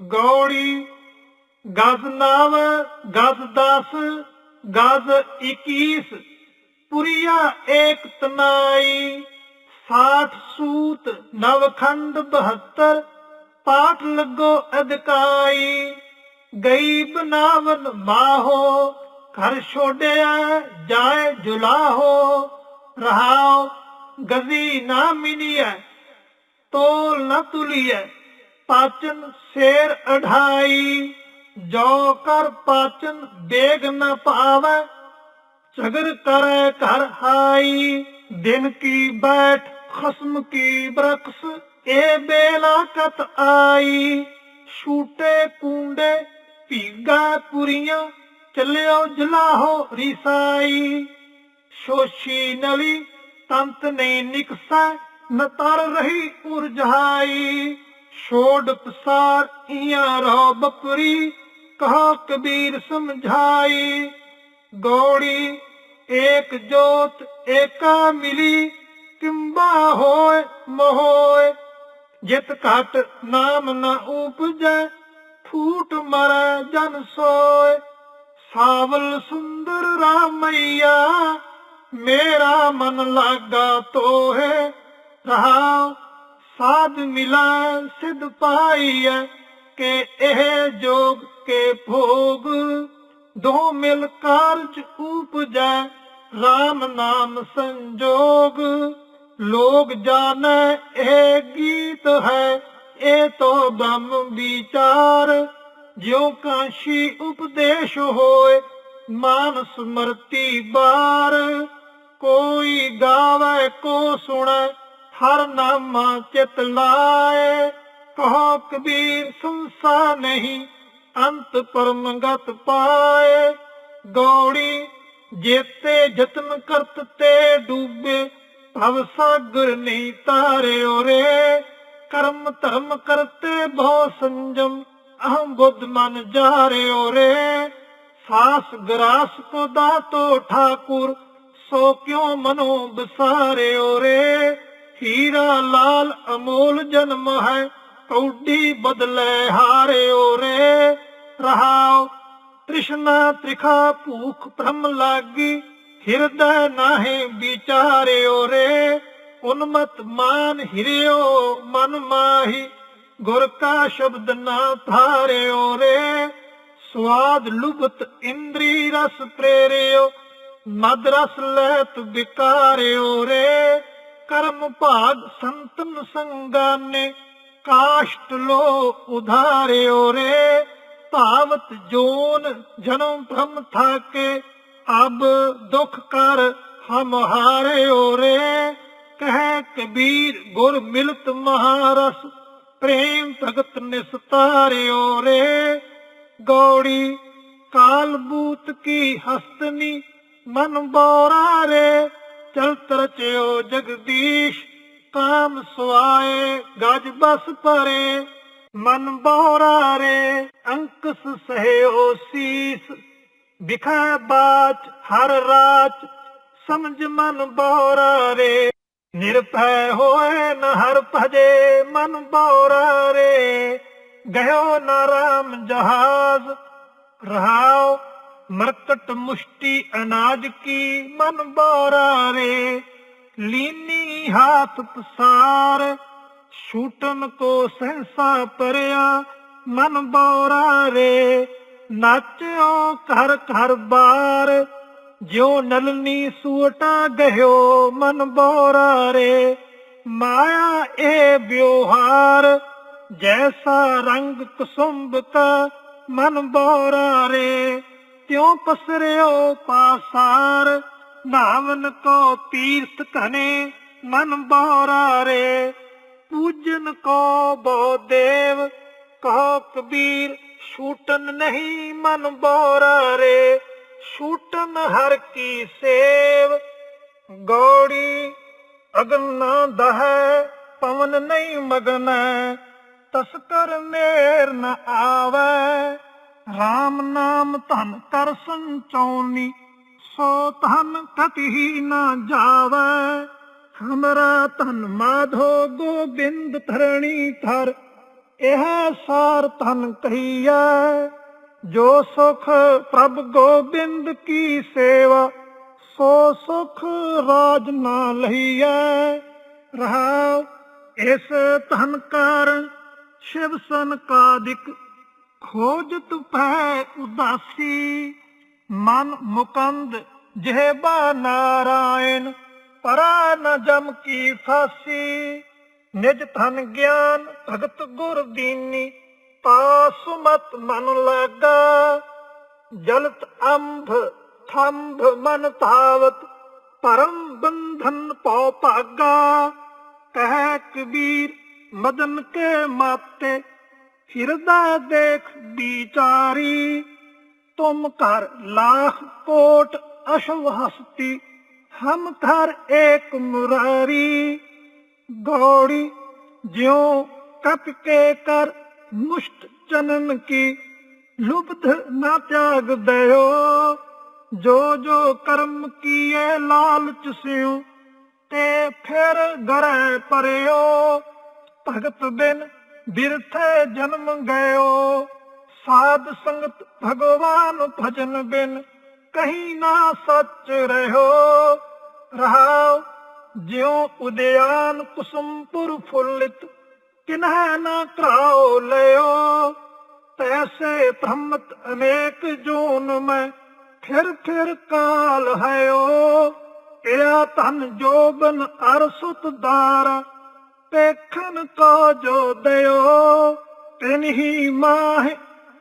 ਗੌੜੀ ਗਜ਼ ਨਵ ਗਜ਼ 10 ਗਜ਼ 21 ਪੁਰੀਆ ਏਕ ਤਨਾਈ 60 ਸੂਤ ਨਵਖੰਡ 72 ਪਾਠ ਲੱਗੋ ਅਧਿਕਾਈ ਗਈ ਬਨਾਵਨ ਮਾਹੋ, ਘਰ ਛੋੜਿਆ ਜਾਏ ਜੁਲਾਹੋ, ਰਹਾਓ ਗਜ਼ੀ ਨਾ ਮਿਲੀਐ, ਤੋਲ ਨਾ ਤੁਲੀਐ। ਪਾਚਨ ਸ਼ੇਰ ਅਢਾਈ, ਜੋ ਕਰ ਪਾਚਨ ਦੇਗ ਨ ਪਾਵੈ ਚਗਰ ਕਰੈ ਘਰ ਹਾਈ। ਦਿਨ ਕੀ ਬੈਠ ਖਸਮ ਕੀ ਬਰਕਸ ਏ ਬੇਲਾ ਕਤ ਆਈ। ਛੂਟੇ ਕੁੰਡੇ ਭੀਗਾ ਪੁਰੀਆਂ ਚੱਲਿਓ ਜਲਾਹੋ ਰਿਸਾਈ। ਸ਼ੋਸ਼ੀ ਨਲੀ, ਤੰਤ ਨਹੀਂ ਨਿਕਸੈ, ਨ ਤਰ ਰਹੀ ਉਰਜਹਾਈ। ਛੋੜ ਪਸਾਰ ਇਆਂ ਰੋ ਬਪਰੀ ਕਹਾ ਕਬੀਰ ਸਮਝਾਈ। ਗੌੜੀ ਏਕ ਜੋਤ ਏਕਾ ਮਿਲੀ, ਕਿੰਬਾ ਹੋਏ ਮੋਏ ਜਿਤ ਘਟ ਨਾਮ ਨਾ ਉਪਜੈ, ਫੂਟ ਮਰੈ ਜਨ ਸੋਏ ਸਾਵਲ ਸੁੰਦਰ ਰਾਮਈਆ, ਮੇਰਾ ਮਨ ਲਾਗਾ ਤੋਹੇ। ਰਹਾ ਸਾਧ ਮਿਲਾ, ਸਿਧ ਪਾਈਐ, ਕਿ ਇਹ ਜੋਗ ਕੇ ਭੋਗ। ਦੋ ਮਿਲ ਕਾਰਜ ਉਪਜੈ RAM ਨਾਮ ਸੰਜੋਗ। ਲੋਗ ਜਾਣੈ, ਇਹ ਗੀਤ ਹੈ, ਇਹ ਤੋ ਬ੍ਰਹਮ ਵਿਚਾਰ। ਜਿਉ ਕਾਸ਼ੀ ਉਪਦੇਸ਼ ਹੋਏ, ਮਾਨ ਸਮਰਤੀ ਬਾਰ। ਕੋਈ ਗਾਵੇ, ਕੋ ਸੁਣੈ ਹਰ ਨਾਮਾ ਚਿਤ ਲਾਏ। ਕਹੋ ਕਬੀਰ, ਸੰਸਾ ਨਹੀਂ, ਅੰਤ ਪਰਮਗਤ ਪਾਏ। ਗੌੜੀ, ਜੇਤੇ ਯਤਨ ਕਰਤ ਤੇ ਡੂਬੇ। ਭਵ ਸਾਗਰ ਨਹੀਂ ਤਾਰਿਓ ਰੇ ਕਰਮ ਧਰਮ ਕਰਤੇ ਬਹੁ ਸੰਜਮ, ਅਹੰ ਬੁੱਧ ਮਨ ਜਾਰਿਓ ਰੇ ਸਾਸ ਗਰਾਸ ਕੋ ਦਾਤੋ ਠਾਕੁਰ, ਸੋ ਕਿਉ ਮਨੋ ਬਸਾਰੇ ਓਰੇ ਹੀਰਾ ਲਾਲ ਅਮੋਲ ਜਨਮ ਹੈ, ਕੌਡੀ ਬਦਲੇ ਹਾਰਿਓ ਰੇ ਰਹਾਉ ਤ੍ਰਿਸ਼ਨਾ ਤ੍ਰਿਖਾ ਭੂਖ ਭ੍ਰਮ ਲਾਗੀ, ਹਿਰਦੈ ਨਾਹੇ ਵਿਚਾਰਿਓ ਰੇ ਉਨਮਤ ਮਾਨ ਹਿਰਿਓ ਮਨ ਮਾਹੀ, ਗੁਰ ਕਾ ਸ਼ਬਦ ਨਾ ਧਾਰਿਓ ਰੇ ਸਵਾਦ ਲੁਭਤ ਇੰਦਰੀ ਰਸ ਪ੍ਰੇਰਿਓ, ਮਦ ਰਸ ਲੈਤ ਵਿਕਾਰਿਓ ਰੇ ਕਰਮ ਭਾਗ ਸੰਤਨ ਸੰਗਾਨੇ, ਕਾਸ਼ਟ ਲੋ ਉਧਾਰਿਓ ਰੇ, ਭਾਵਤ ਜੋਨ ਜਨਮ ਭ੍ਰਮ ਥਾਕੇ, ਅਬ ਦੁਖ ਕਰ ਹਮ ਹਾਰਿਓ ਰੇ। ਕਹਿ ਕਬੀਰ ਗੁਰ ਮਿਲਤ ਮਹਾਰਸ, ਪ੍ਰੇਮ ਭਗਤ ਨਿਸਤਾਰਿਓ ਰੇ। ਗੌੜੀ ਕਾਲ ਬੂਤ ਕੀ ਹਸਤਨੀ ਮਨ ਬੋਰਾ ਰੇ। ਚਲਤ ਰਚਿਓ ਜਗਦੀਸ਼, ਕਾਮ ਸੁਆਏ, ਗਜ ਬਸ ਪਰੇ ਮਨ ਬੋਰਾ ਰੇ, ਅੰਕਸ ਸਹਿਓ ਸੀਸ। ਵਿਖਾ ਬਾਚ, ਹਰ ਰਾਚ, ਸਮਝ ਮਨ ਬੋਰਾ ਰੇ। ਨਿਰਭੈ ਹੋਏ ਨ ਹਰ ਭਜੇ, ਮਨ ਬੋਰਾ ਰੇ। ਗਇਓ ਨ ਰਾਮ ਜਹਾਜ਼, ਰਹਾਓ ਮਰਕਟ ਮੁਸ਼ਟੀ ਅਨਾਜ ਕੀ ਮਨ ਬੋਰਾ ਰੇ ਲੀਨੀ ਹਾਥ ਪਸਾਰ ਛੂਟਨ ਕੋ ਸਹਸਾ ਪਰਿਆ ਮਨ ਬੋਰਾ ਰੇ ਨਾਚਿਓ ਘਰ ਘਰ ਬਾਰ, ਜਿਉ ਨਲਨੀ ਸੂਟਾ ਗਹਿਓ ਮਨ ਬੋਰਾ ਰੇ ਮਾਇਆ ਇਹ ਵਿਵਹਾਰ ਜੈਸਾ ਰੰਗ ਕੁਸੁੰਭ ਕਾ ਮਨ ਬੋਰਾ ਰੇ ਤਿਉ ਪਸਰਿਓ ਪਾਸਾਰ? ਨਾਵਨ ਕੋ ਤੀਰਥ ਕਨੇ ਮਨ ਬੋਰਾ ਰੇ। ਪੂਜਨ ਕੋ ਬੋ ਦੇਵ ਕਹੋ ਕਬੀਰ ਛੂਟਨ ਨਹੀਂ ਮਨ ਬੋਰਾ ਰੇ। ਛੂਟਨ ਹਰ ਕੀ ਸੇਵ, ਗੌੜੀ ਅਗਨ ਨਾ ਦਹੈ, ਪਵਨ ਨਹੀਂ ਮਗਨ। ਤਸਕਰ ਮੇਰ ਨ ਆਵੈ। RAM ਨਾਮ ਧਨ ਕਰ ਸੰਚੌਨੀ ਸੋ ਧਨ ਕਤਿ ਨਾ ਜਾਵੈ। ਹਮਰਾ ਧਨ ਮਾਧੋ ਗੋਬਿੰਦ ਧਰਣੀ ਧਰ, ਇਹ ਸਾਰ ਤਨ ਕਹੀਐ। ਜੋ ਸੁਖ ਪ੍ਰਭ ਗੋਬਿੰਦ ਕੀ ਸੇਵਾ, ਸੋ ਸੁਖ ਰਾਜ ਨਾ ਲਹੀਐ। ਰਹਾਉ ਇਸ ਧਨ ਕਾਰਨ ਸ਼ਿਵ ਸਨ ਕਾਦਿਕ ਖੋਜਤ ਭੈ ਉਦਾਸੀ, ਮਨ ਮੁਕੰਦ ਜਿਹਬਾ ਨਾਰਾਇਣ, ਪਰਾ ਨ ਜਮ ਕੀ ਫਾਸੀ। ਨਿਜ ਧਨ ਗਿਆਨ ਭਗਤ ਗੁਰ ਦੀਨੀ ਪਾਸੁਮਤ ਮਨ ਲਾਗਾ। ਜਲਤ ਅੰਭ, ਥੰਭ ਮਨ ਧਾਵਤ, ਪਰਮ ਬੰਧਨ ਪਉ ਭਾਗਾ। ਕਹਿ ਕਬੀਰ, ਮਦਨ ਕੇ ਮਾਤੇ ਹਿਰਦਾ ਦੇਖ ਵਿਚਾਰੀ, ਤੁਮ ਕਰ ਲਾਖ ਕੋਟ ਅਸ਼ਵ ਹਸਤੀ, ਹਮ ਘਰ ਏਕ ਮੁਰਾਰੀ। ਗੌੜੀ ਜਿਉ ਕਪ ਕੇ ਕਰ ਮੁਸ਼ਟ ਚਨਨ ਕੀ, ਲੁਬਧ ਨਾ ਤਿਆਗ ਦਇਓ ਜੋ ਜੋ ਕਰਮ ਕੀਏ ਲਾਲਚ ਸਿਉ, ਤੇ ਫਿਰ ਗਰੈ ਪਰਿਓ। ਭਗਤ ਬਿਨ ਬਿਰਥੇ ਜਨਮ ਗਇਓ। ਸਾਧ ਸੰਗਤ ਭਗਵਾਨ ਭਜਨ ਬਿਨ ਕਹੀਂ ਨਾ ਸੱਚ ਰਹਿਓ। ਰਹਾਉ ਜਿਉ ਉਦਿਆਨ ਕੁਸੁਮਪੁਰ ਫੁੱਲਿਤ, ਕਿਨਹਿ ਨਾ ਕਰਾਓ ਲਿਓ ਤੈਸੇ ਧਮਤ ਅਨੇਕ ਜੂਨ ਮੈਂ ਫਿਰ ਫਿਰ ਕਾਲ ਹੈਓ ਇਹ ਧਨ ਜੋਬਨ ਅਰਸੁਤ ਦਾਰ ਪੇਖਨ ਕੋ ਜੋ ਦਿਓ, ਤਿਨ ਮਾਹ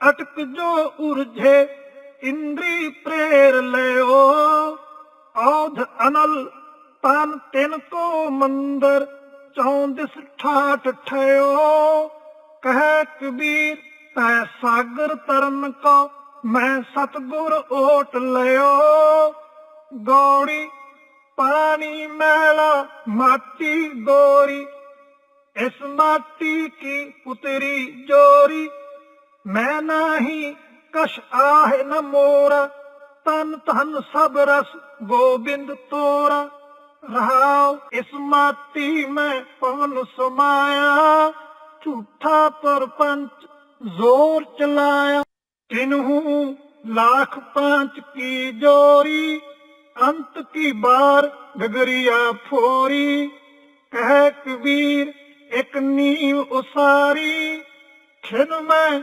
ਅਟਕ ਜੋ ਉਰਝੇ, ਇੰਦਰੀ ਪ੍ਰੇਰ ਲਿਓ। ਔਧ ਅਨਲ, ਤਨ ਤਿਨ ਕੋ ਮੰਦਰ ਚੌਂਦਿਸ ਠਾਠ ਠਿਓ ਕਹਿ ਕਬੀਰ, ਤੈ ਸਾਗਰ ਤਰਨ ਕੋ, ਮੈਂ ਸਤਗੁਰ ਓਟ ਲਿਓ। ਗੌੜੀ, ਪਾਣੀ ਮੈਲਾ, ਮਾਟੀ ਗੋਰੀ ਇਸ ਮਾਟੀ ਕੀ ਪੁਤਰੀ ਜੋਰੀ? ਮੈਂ ਨਹੀਂ ਕਸ਼ ਆਹ ਨ ਮੋਰਾ। ਤਨ ਧਨ ਸਭ ਰਸ ਗੋਬਿੰਦ ਤੋਰਾ। ਰਹਾਉ ਇਸ ਮਾਟੀ ਮੈਂ ਪਵਨ ਸਮਾਇਆ। ਝੂਠਾ ਪਰਪੰਚ ਜ਼ੋਰ ਚਲਾਇਆ। ਕਿਨਹੂ ਲੱਖ ਪੰਚ ਕੀ ਜੋਰੀ? ਅੰਤ ਕੀ ਬਾਰ ਗਗਰੀਆ ਫੋਰੀ? ਕਹਿ ਕਬੀਰ ਇੱਕ ਨੀਵ ਉਸਾਰੀ, ਖਿਨ ਮੈਂ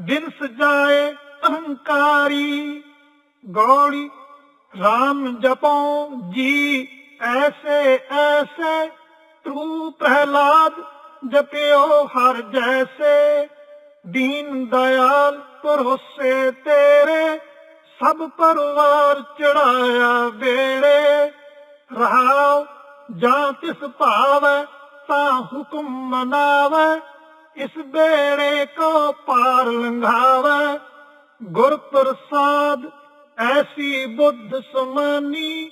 ਦਿਨ ਸਜਾਏ ਅਹੰਕਾਰੀ। ਗੌੜੀ ਰਾਮ ਜਪੋ ਜੀ, ਐਸੇ ਐਸੇ ਤੂੰ ਪ੍ਰਹਲਾਦ ਜਪਿਓ ਹਰ ਜੈਸੇ। ਦੀਨ ਦਇਆਲ ਭਰੋਸੇ ਤੇਰੇ, ਸਭ ਪਰਵਾਰ ਚੜਾਇਆ ਵੇੜੇ ਰਹਾਉ ਜਾਂ ਤਿਸ ਭਾਵੈ ਤਾਂ ਹੁਕਮ ਮਨਾਵੈ, ਇਸ ਬੇੜੇ ਕੋ ਪਾਰ ਲੰਘਾਵੈ। ਗੁਰ ਪ੍ਰਸਾਦ ਐਸੀ ਬੁੱਧ ਸਮਾਨੀ,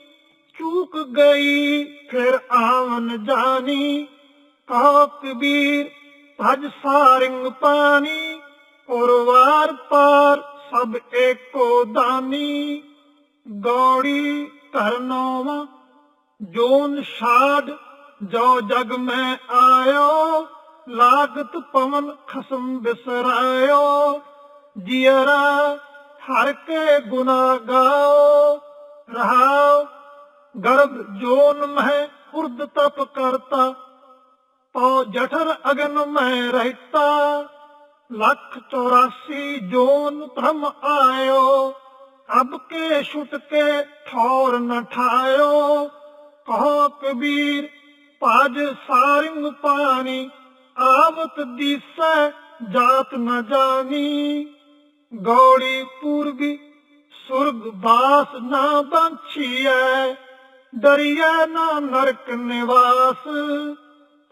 ਚੂਕ ਗਈ, ਫਿਰ ਆਵਨ ਜਾਣੀ ਕਹੋ ਕਬੀਰ ਭਜ ਸਾਰਿੰਗ ਪਾਣੀ ਔਰਵਾਰ ਪਾਰ ਸਭ ਏਕੋ ਦਾਨੀ। ਗੌੜੀ ਕਰਨੋਵਾ ਜੋਨ ਛਾੜ ਜੋ ਜਗ ਮੈਂ ਆਇਓ, ਲਾਗਤ ਪਵਨ ਖਸਮ ਬਿਸਰਾਇਓ। ਜੀਅਰਾ ਹਰ ਕੇ ਗੁਨਾ ਗਾਓ। ਰਹਾਓ, ਗਰਭ ਜੋਨ ਮਹਿ ਉਰਦ ਤਪ ਕਰਤਾ। ਪਉ ਜਠਰ ਅਗਨ ਮੈਂ ਰਹਿਤਾ। ਲੱਖ 84 ਜੋਨ ਭ੍ਰਮ ਆਇਓ। ਅਬ ਕੇ ਛੁਟ ਕੇ ਠੌਰ ਨ ਠਾਇਓ। ਕਹੋ ਕਬੀਰ ਭਜ ਸਾਰਿੰਗ ਪਾਣੀ, ਆਵਤ ਦੀਸੈ ਜਾਤ ਨ ਜਾਣੀ। ਗੌੜੀ ਪੂਰਬੀ ਸੁਰਗ ਬਾਸ ਨਾ ਬੰਛੀਐ, ਡਰੀਐ ਨਾ ਨਰਕ ਨਿਵਾਸ।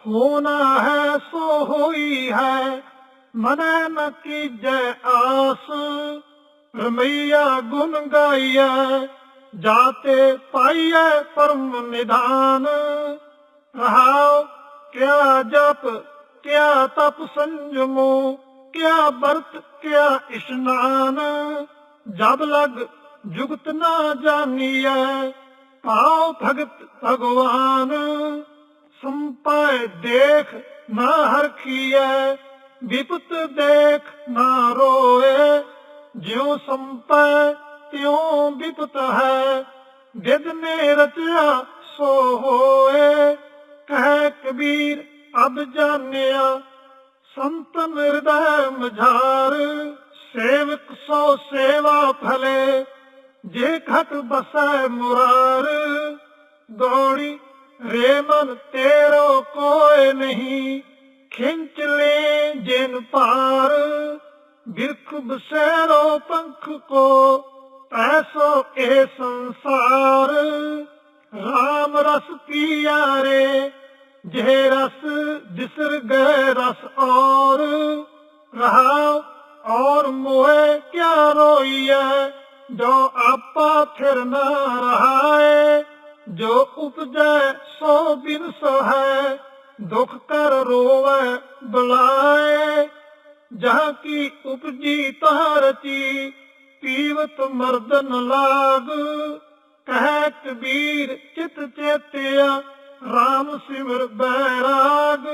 ਹੋਣਾ ਹੈ ਸੋ ਹੋਈ ਹੈ, ਮਨੈ ਨ ਕੀਜੈ ਆਸ। ਰਮਈਆ ਗੁਣ ਗਾਈਐ, ਜਾਤੇ ਪਾਈਐ ਪਰਮ ਨਿਧਾਨ। ਰਹਾਉ ਕਿਆ ਜਪ, ਕਿਆ ਤਪ ਸੰਜਮੋ, ਕਿਆ ਵਰਤ, ਕਿਆ ਇਸ਼ਨਾਨ। ਜਬ ਲਗ ਜੁਗਤ ਨਾ ਜਾਣੀਐ ਪਾਉ ਭਗਤ ਭਗਵਾਨ। ਸੰਪਾਇ ਦੇਖ ਨਾ ਹਰਖੀਐ, ਵਿਪਤ ਦੇਖ ਨਾ ਰੋਏ। ਜਿਉ ਸੰਪੈ ਤਿਉ ਵਿਪਤ ਹੈ, ਵਿਦ ਨੇ ਰਚਿਆ ਸੋ ਹੋਏ। ਕਹਿ ਅਬ ਜਾਣਿਆ, ਸੰਤਨ ਹਿਰਦੈ ਮਝਾਰ, ਸੇਵਕ ਸੋ ਸੇਵਾ ਫਲੇ, ਜੇ ਘਟ ਬਸੈ ਮੁਰਾਰ। ਗੋੜੀ ਰੇ ਤੇਰੋ ਕੋਇ ਨਹੀਂ, ਖਿੰਚ ਲੈ ਜਿਨ ਪਾਰ ਬਿਰਖ ਬਸੈਰੋ ਪੰਖ ਕੋ ਐਸੋ ਇਹ ਸੰਸਾਰ। ਰਾਮ ਰਸ ਪੀਆ ਰੇ ਜੇ ਰਸ ਦਿਸਰ ਗਏ ਰਸ ਔਰ ਰਹਾ ਔਰ ਮੋਏ ਕਿਆ ਰੋਈਐ? ਜੋ ਆਪਾ ਫਿਰ ਨਾ ਰਹਾਏ, ਜੋ ਉਪਜੈ ਸੋ ਬਿਨ ਸੋ ਹੈ ਦੁਖ ਕਰ ਰੋਵੈ ਬੁਲਾਏ। ਜਹਾਂ ਕੀ ਉਪਜੀ ਤਹਾਂ ਰਚੀ, ਪੀਵਤ ਮਰਦਨ ਲਾਗ ਕਹਿ ਕਬੀਰ ਚਿਤ ਚੇਤਿਆ RAM ਸਿਮਰ ਬੈਰਾਗ